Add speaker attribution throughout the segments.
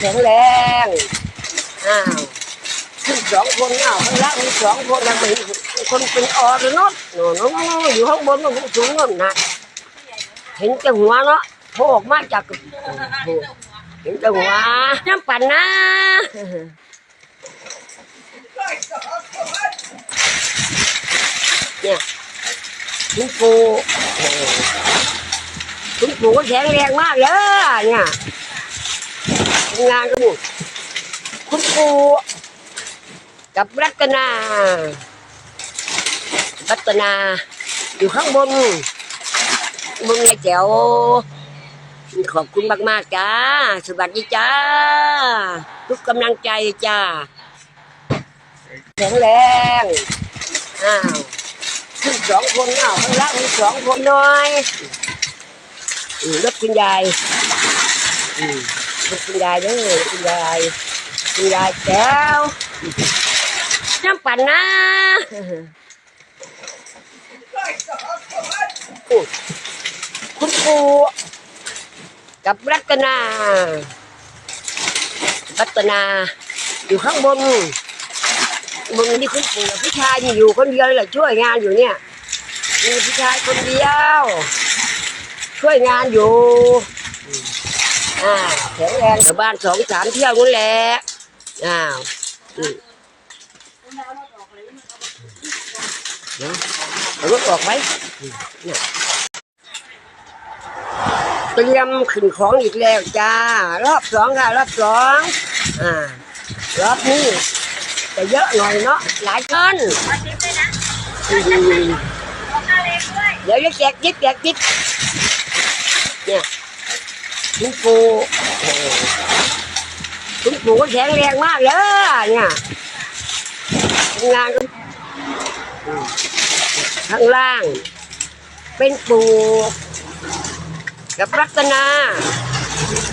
Speaker 1: แข็งแรงอ้าวขึ้นสองคนอ้าวข้างล่างมีสองคนยังมีคนเป็นออร์นาะโน่นโน่นโน่นอยู่ข้างบนมันสูงโน่นนะเห็นแต่หัวเนาะโผล่ออกมาจากเห็นแต่หัวน้ำปั่นนะเนี่ยคุณปู่คุณปู่ก็แข็งแรงมากเลยเนี่ย งานก็บุคุณปู่กับรัตนา รัตนา อยู่ข้างบนบนในแจ๋วขอบคุณมากๆจ้า สวัสดีจ้า ทุกกำลังใจจ้าแข็งแรงอ้าวขึ้นสองคนอ้าวข้างล่างมีสองคนน่อยรถคุณยายอืม คุณยายเด้อคุณยายคุณยายแก้วน้ำปั่นนะคุณปู่กับรัตนา รัตนา อยู่ข้างบนมึงนี่คุณปู่กับพี่ชายนี่อยู่คนเดียวเลยเหรอช่วยงานอยู่เนี่ยมีพี่ชายคนเดียว ช่วยงานอยู่ อ่าแข็งแรงชาวบ้านสองสามเที่ยวนั่นแหละอ้าวอืมเดี๋ยวเอารถออกไหมเนี่ยเตรียมขึ้นของอีกแล้วจ้า รอบสองค่ะ รอบสองอ่ารอบนี้แต่เยอะหน่อยเนาะหลายคน
Speaker 2: ขอชิมด้วยนเดี๋ย
Speaker 1: วจะแจกยิบแจกยิบเนี่ย คุณปู่โอ้โหคุณปู่ก็แข็งแรงมากเลยเนี่ยทำงานข้างล่าง เป็นปูกับรัตนา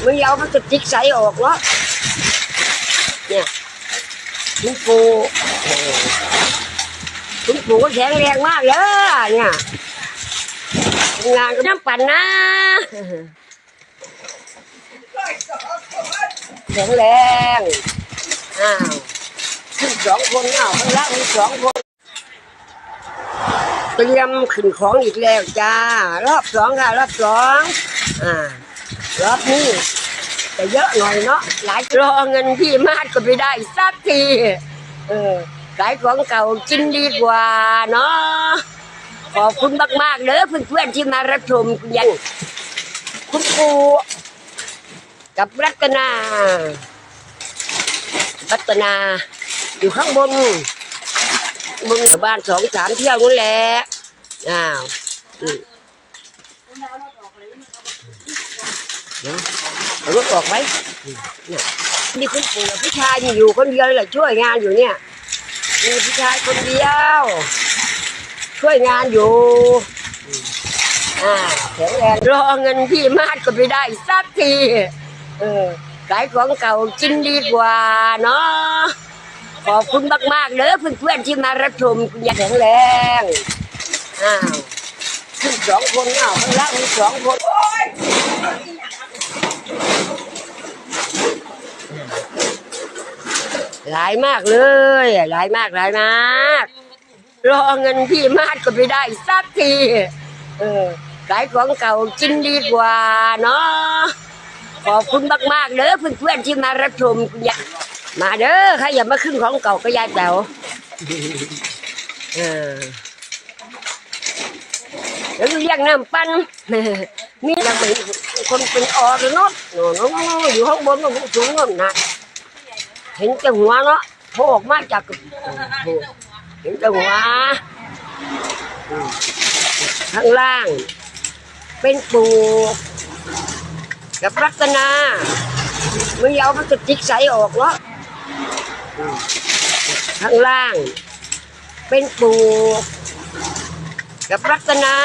Speaker 1: ไม่เอาพลาสติกใสออกหรอกเนี่ยคุณปู่โอ้โหคุณปู่ก็แข็งแรงมากเลยเนี่ยทำงานก็น้ำปั่นนะ แข็งแรงอ้าวขึ้นสองคนอ้าวข้างล่างมีสองคน เตรียมขึ้นของอีกแล้วจ้า รอบสองค่ะ รอบสองอ่ารอบนี้แต่เยอะหน่อยเนาะหลายรอเงินพี่มาดก็ไม่ได้สักทีเออขายของเก่ากินดีกว่าเนาะขอบคุณมากๆเลยเพื่อนๆที่มารับชมยังคุณปู กับรัตนา รัตนา อยู่ข้างบนบนบ้านสองสามเที่ยวนั่นแหละอ้าวอืมเดี๋ยวเอารถออกไหมนี่คุณปู่กับพี่ชายนี่อยู่คนเดียวเลยช่วยงานอยู่เนี่ยมีพี่ชายคนเดียว ช่วยงานอยู่อ่าแข็งแรงรอเงินพี่มาดก็ไม่ได้สักที เออขายของเก่ากินดีกว่าเนาะขอบคุณมากๆเลยเพื่อนๆที่มารับชมคุณยายแข็งแรงอ้าวขึ้นสองคนอ้าวข้างล่างมีสองคนหลายมากเลย หลายมากหลายมากรอเงินพี่มาดก็ไม่ได้สักทีเออขายของเก่ากินดีกว่าเนาะ ขอบคุณมากๆเลยเพื่อนๆที่มารับชมคุณยายมาเด้อใครอย่ามาขึ้นของเก่าก็ยายแต๋วเออแล้วเรียกน้ำปั้นมียังไม่คนเป็นออร์เนาะโน่นโน่นโน่นอยู่ข้างบนมันสูงโน่นนะเห็นแต่หัวเนาะโผล่ออกมาจากเห็นแต่หัวอืมข้างล่าง เป็นปู กับรัตนาไม่เอาพลาสติกใสออกหรอกข้างล่าง เป็นปูกับรัตนา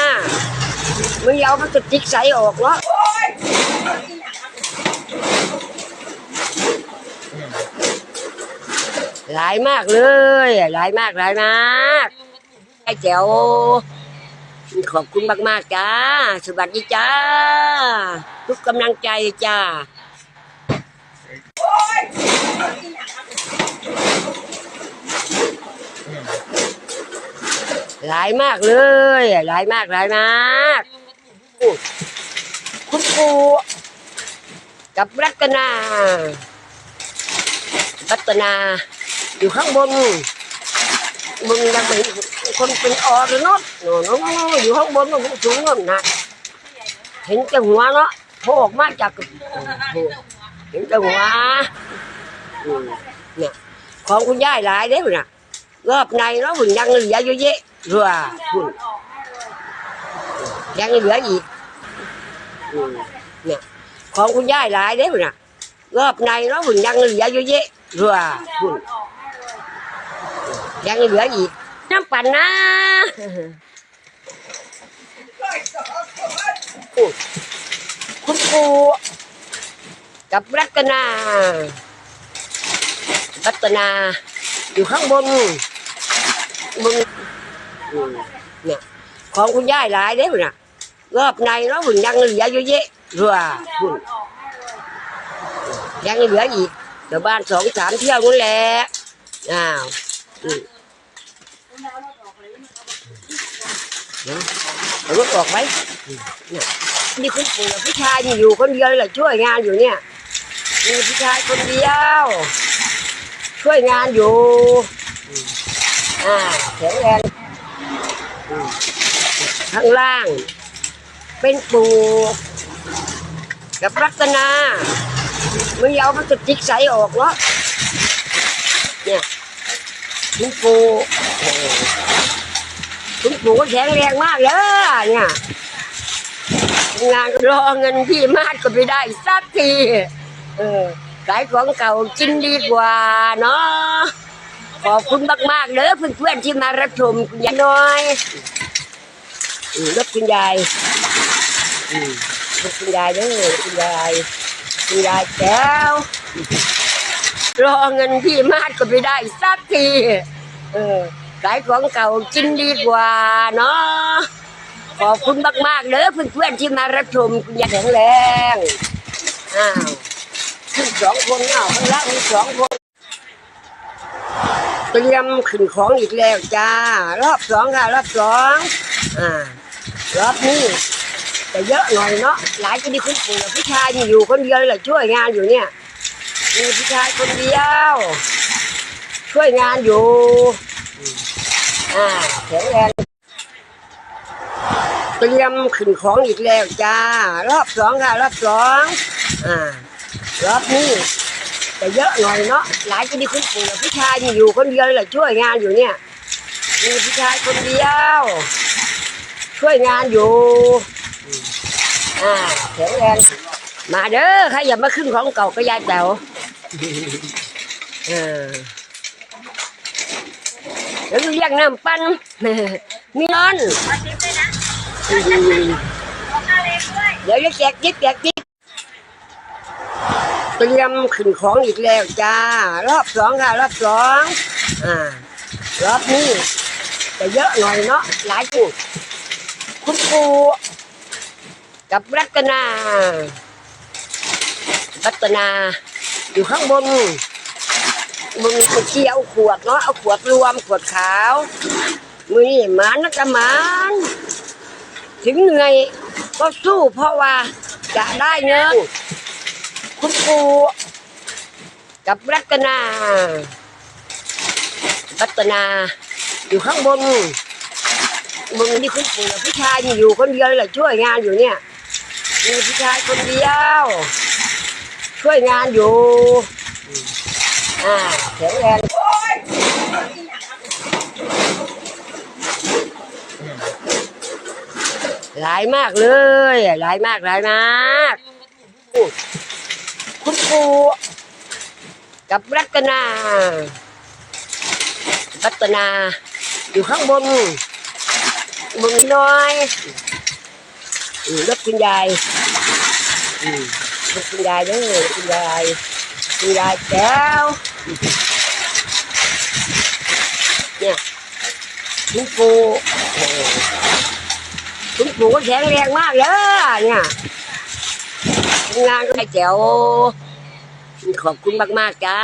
Speaker 1: ไม่เอาพลาสติกใสออกหรอกหลายมากเลย หลายมากหลายมากไอ้แจ๋ว ขอบคุณมากๆจ้า สวัสดีจ้า ทุกกำลังใจจ้าหลายมากเลย หลายมากหลายมากคุณครูกับรัตนา รัตนา อยู่ข้างบนบนยังไม่ คนเป็นออร์เนาะโน่นโน่นอยู่ข้างบนมันสูงนั่นนะเห็นแต่หัวเนาะโผล่ออกมาจากเห็นแต่หัวเนี่ยของคุณยายหลายเด้อน่ะรอบในเนาะหุ่นยังเหลือเยอะแยะรัวหุ่นยังเหลืออีกเนี่ยของคุณยายหลายเด้อน่ะรอบในเนาะหุ่นยังเหลือเยอะแยะรัวหุ่นยังเหลืออีก น้ำปั่นนะอู้คุณครูกับรัตนา รัตนา อยู่ข้างบนบนอืมเนี่ยของคุณยายหลายเด้อน่ะรอบในเนาะหุ่นยังเหลือเยอะแยะรัวหุ่นยังเหลืออีกเดี๋ยวบ้านสองสามเที่ยวนู้นแหละอ้าวอืม เอารถออกไหมนี่คุณปู่กับพี่ชายนี่อยู่คนเดียวเลยช่วยงานอยู่เนี่ยมีพี่ชายคนเดียว ช่วยงานอยู่อ่าแข็งแรงอืมข้างล่าง เป็นปู่กับรัตนาไม่เอามันจะจิกใสออกเนาะเนี่ยคุณปู่ คุณปูก็แข็งแรงมากเลยเนี่ยงานรอเงินพี่มากก็ไม่ได้สักทีเออขายของเก่ากินดีกว่าเนาะขอบคุณมากๆเลยเพื่อนๆที่มารับชมคุณยายน้อยอืมรถคุณยายรถคุณยายเด้อคุณยายคุณยายแก้วรอเงินพี่มากก็ไม่ได้สักทีเออ ขายของเก่ากินดีกว่าเนาะขอบคุณมากๆเลยเพื่อนๆที่มารับชมคุณยายแข็งแรงอ้าวขึ้นสองคนอ้าวข้างล่างมีสองคนเตรียมขึ้นของอีกแล้วจ้ารอบสองค่ะรอบสองอ่ารอบนี้แต่เยอะหน่อยเนาะหลายก็ดีคุณปู่พี่ชายอยู่คนเดียวเลยช่วยงานอยู่เนี่ยมีพี่ชายคนเดียว ช่วยงานอยู่ อ่าแข็งแรงเตรียมขึ้นของอีกแล้วจ้า รอบสองค่ะ รอบสองอ่ารอบนี้แต่เยอะหน่อยเนาะหลายก็ดีคุณปู่พี่ชายอยู่คนเดียวเลยช่วยงานอยู่เนี่ยมีพี่ชายคนเดียว ช่วยงานอยู่อ่าแข็งแรงมาเด้อใครอย่ามาขึ้นของเก่าก็ยายแต๋วเออเดี๋ยวเรียกน้ำปั้นมีนอน
Speaker 2: มาชิมด้วยนะขอค่าเล็กด้วย
Speaker 1: เดี๋ยวจะแจกจิ๊บแจกจิ๊บเตรียมขึ้นของอีกแล้วจ้า รอบสองค่ะ รอบสองอ่ารอบนี้แต่เยอะหน่อยเนาะหลายจุดคุณปู่กับรัตนา รัตนาอยู่ข้างบน บนเชี่เอาขวดเนาะเอาขวดรวมขวดขาวมือนี่มานักมานถึงเหนื่อยก็สู้เพราะว่าจะได้เงินคุณครูกับรัตนา รัตนา อยู่ข้างบนบนนี่คุณปู่กับพี่ชายอยู่คนเดียวเลยเหรอช่วยงานอยู่เนี่ยมีพี่ชายคนเดียว ช่วยงานอยู่ อ่าแข็งแรงหลายมากเลยหลายมากหลายมากคุณปู่กับรัตนา รัตนา อยู่ข้างบนบนน้อยรถคุณยายรถคุณยายเด้อคุณยายคุณยาย แก้วเนี่ยคุณปู่โอ้โหคุณปู่ก็แข็งแรงมากเลยเนี่ยทำงานก็ไม่แจ๋วขอบคุณมากๆจ้า